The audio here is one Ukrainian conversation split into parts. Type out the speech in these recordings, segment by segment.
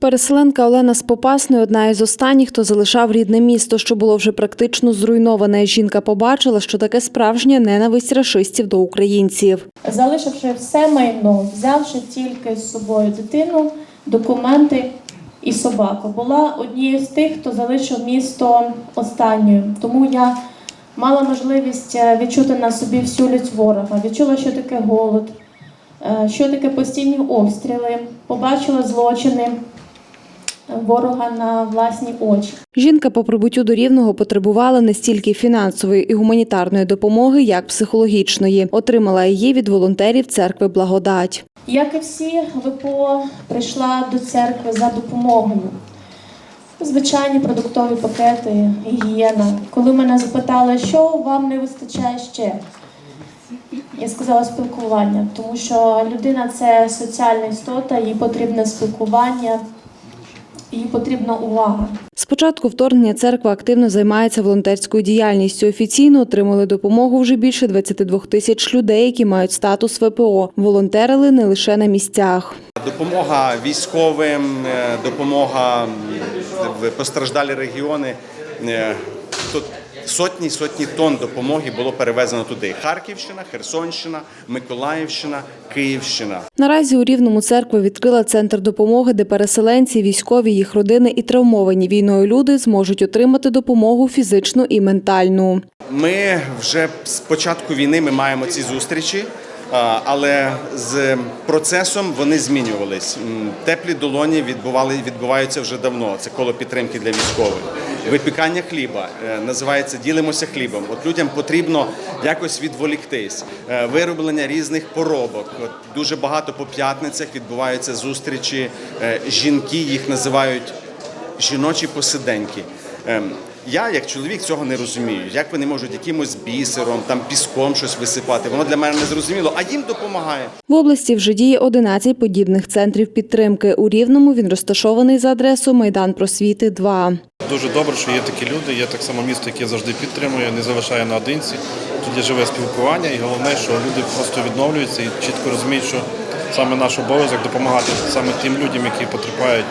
Переселенка Олена з Попасної одна із останніх, хто залишав рідне місто, що було вже практично зруйноване. Жінка побачила, що таке справжня ненависть рашистів до українців. залишивши все майно, взявши тільки з собою дитину, документи і собаку. Була однією з тих, хто залишив місто останньою. Тому я мала можливість е, відчути на собі всю лють ворога, відчула, що таке голод, е, що таке постійні обстріли, побачила злочини ворога на власні очі. Жінка по прибуттю до Рівного потребувала не стільки фінансової і гуманітарної допомоги, як психологічної. Отримала її від волонтерів церкви Благодать. Як і всі, ВПО прийшла до церкви за допомогою. Звичайні продуктові пакети, гігієна. Коли мене запитали, що вам не вистачає ще, я сказала спілкування, тому що людина це соціальна істота, їй потрібне спілкування, їй потрібна увага. Спочатку вторгнення церква активно займається волонтерською діяльністю. Офіційно отримали допомогу вже більше 22 тисяч людей, які мають статус ВПО. Волонтерили не лише на місцях. Допомога військовим, е, допомога в постраждалі регіони. Е, Тут сотні сотні тонн допомоги було перевезено туди. Харківщина, Херсонщина, Миколаївщина, Київщина. Наразі у Рівному церква відкрила центр допомоги, де переселенці, військові, їх родини і травмовані війною люди зможуть отримати допомогу фізичну і ментальну. Ми вже з початку війни ми маємо ці зустрічі, але з процесом вони змінювались. Теплі долоні відбували відбуваються вже давно. Це коло підтримки для військових. Випікання хліба е, називається Ділимося хлібом. От людям потрібно якось відволіктись. Е, Вироблення різних поробок. От дуже багато по п'ятницях відбуваються зустрічі. Е, Жінки їх називають жіночі посиденьки. Я, як чоловік, цього не розумію. Як вони можуть якимось бісером, там піском щось висипати? Воно для мене не зрозуміло, а їм допомагає. В області вже діє 11 подібних центрів підтримки. У Рівному він розташований за адресою Майдан Просвіти 2. Дуже добре, що є такі люди. Є так само місто, яке завжди підтримує, не залишає наодинці. Тут є живе спілкування, і головне, що люди просто відновлюються і чітко розуміють, що саме наш обов'язок допомагати саме тим людям, які потрапляють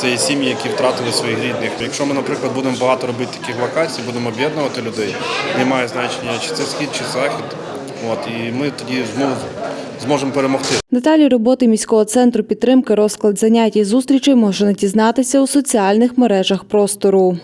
цієї сім'ї, які втратили своїх рідних. Якщо ми, наприклад, будемо багато робити таких локацій, будемо об'єднувати людей, немає значення, чи це схід, чи захід. От і ми тоді зможемо, зможемо перемогти. Деталі роботи міського центру підтримки, розклад занять і зустрічей можна дізнатися у соціальних мережах простору.